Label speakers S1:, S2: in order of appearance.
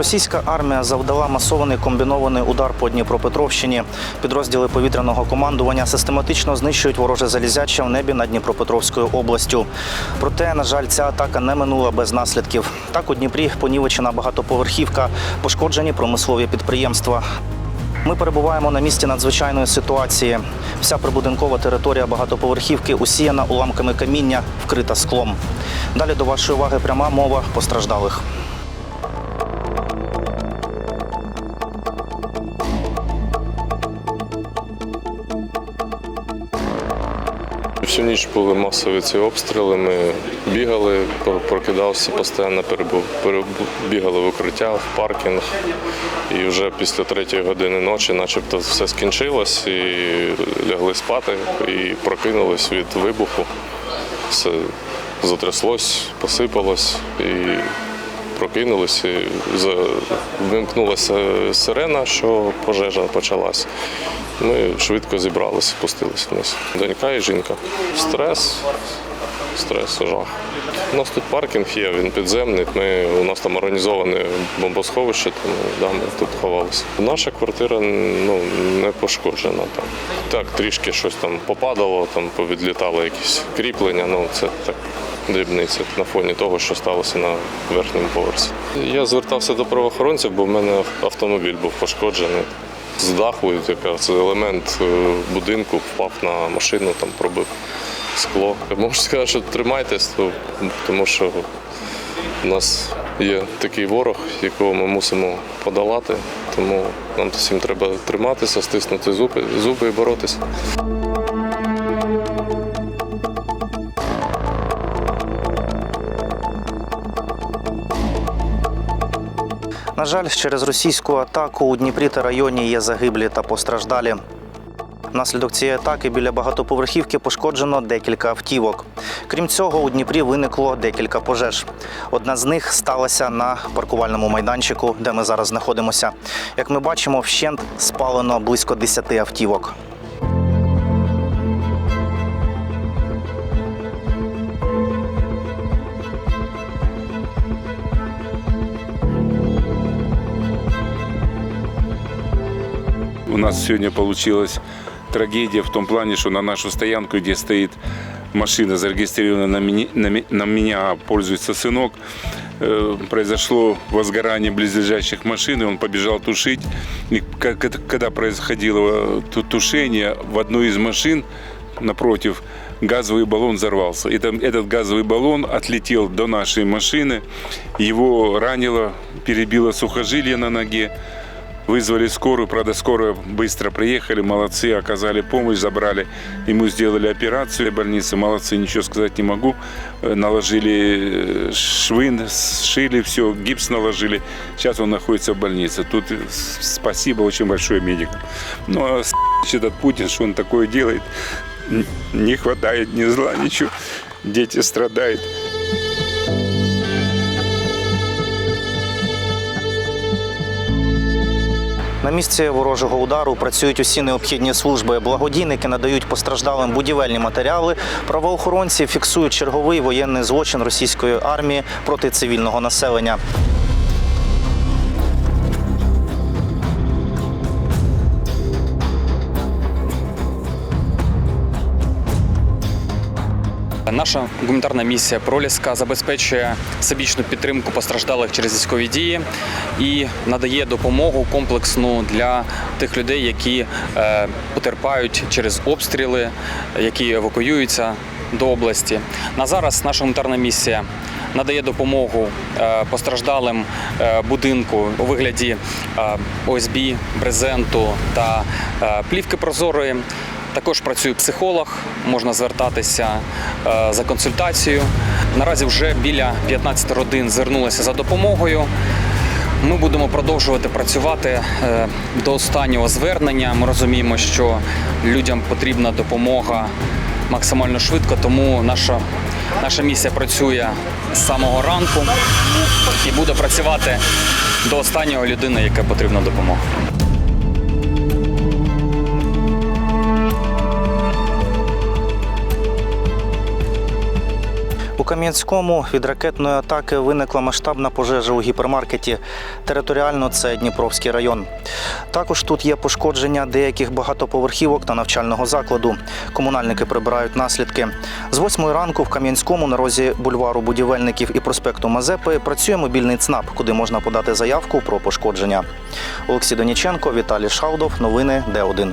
S1: Російська армія завдала масований комбінований удар по Дніпропетровщині. Підрозділи повітряного командування систематично знищують вороже залізяче в небі над Дніпропетровською областю. Проте, на жаль, ця атака не минула без наслідків. Так у Дніпрі понівечена багатоповерхівка, пошкоджені промислові підприємства. Ми перебуваємо на місці надзвичайної ситуації. Вся прибудинкова територія багатоповерхівки усіяна уламками каміння, вкрита склом. Далі до вашої уваги пряма мова постраждалих.
S2: Всю ніч були масові ці обстріли. Ми бігали, прокидався постійно, бігали в укриття, в паркінг. І вже після третьої години ночі, начебто, все скінчилось, і лягли спати, і прокинулись від вибуху. Все затряслось, посипалось і прокинулись. Вимкнулася сирена, що пожежа почалась. Ми швидко зібралися, спустилися вниз. Донька і жінка. Стрес, стрес, жах. У нас тут паркінг є, він підземний. Ми, у нас там організоване бомбосховище, тому да, ми тут ховалися. Наша квартира ну, не пошкоджена. Там. Так, трішки щось там попадало, там повідлітало якісь кріплення, ну це так. Дрібниці на фоні того, що сталося на верхньому поверсі. Я звертався до правоохоронців, бо в мене автомобіль був пошкоджений з даху, якраз елемент е, будинку впав на машину, там пробив скло. Можу сказати, що тримайтесь, тому що у нас є такий ворог, якого ми мусимо подолати. Тому нам всім треба триматися, стиснути зуби, зуби і боротися.
S1: На жаль, через російську атаку у Дніпрі та районі є загиблі та постраждалі. Внаслідок цієї атаки біля багатоповерхівки пошкоджено декілька автівок. Крім цього, у Дніпрі виникло декілька пожеж. Одна з них сталася на паркувальному майданчику, де ми зараз знаходимося. Як ми бачимо, вщент спалено близько 10 автівок.
S3: У нас сегодня получилась трагедия в том плане, что на нашу стоянку, где стоит машина, зарегистрированная на, мини- на ми- на меня, пользуется сынок, э, произошло возгорание близлежащих машин, и он побежал тушить. И ка- ка- когда происходило ту- тушение, в одной из машин напротив газовый баллон взорвался. И там этот газовый баллон отлетел до нашей машины, его ранило, перебило сухожилие на ноге. Вызвали скорую, правда, скорая быстро приехали, молодцы, оказали помощь, забрали. Ему сделали операцию в больнице, молодцы, ничего сказать не могу. Э, Наложили э, швы, сшили все, гипс наложили. Сейчас он находится в больнице. Тут э, спасибо очень большое медикам. Ну, а этот Путин, что он такое делает, не хватает ни зла, ничего. Дети страдают.
S1: На місці ворожого удару працюють усі необхідні служби. Благодійники надають постраждалим будівельні матеріали. Правоохоронці фіксують черговий воєнний злочин російської армії проти цивільного населення.
S4: Наша гуманітарна місія Проліска забезпечує всебічну підтримку постраждалих через військові дії і надає допомогу комплексну для тих людей, які е, потерпають через обстріли, які евакуюються до області. На зараз наша гуманітарна місія надає допомогу е, постраждалим е, будинку у вигляді ОСБ, брезенту та плівки прозорої. Також працює психолог, можна звертатися е, за консультацією. Наразі вже біля 15 родин звернулися за допомогою. Ми будемо продовжувати працювати е, до останнього звернення. Ми розуміємо, що людям потрібна допомога максимально швидко, тому наша, наша місія працює з самого ранку і буде працювати до останнього людини, яка потрібна допомога.
S1: Кам'янському від ракетної атаки виникла масштабна пожежа у гіпермаркеті. Територіально це Дніпровський район. Також тут є пошкодження деяких багатоповерхівок та навчального закладу. Комунальники прибирають наслідки. З 8 ранку в Кам'янському на розі бульвару будівельників і проспекту Мазепи працює мобільний ЦНАП, куди можна подати заявку про пошкодження. Олексій Доніченко, Віталій Шаудов. Новини Д1.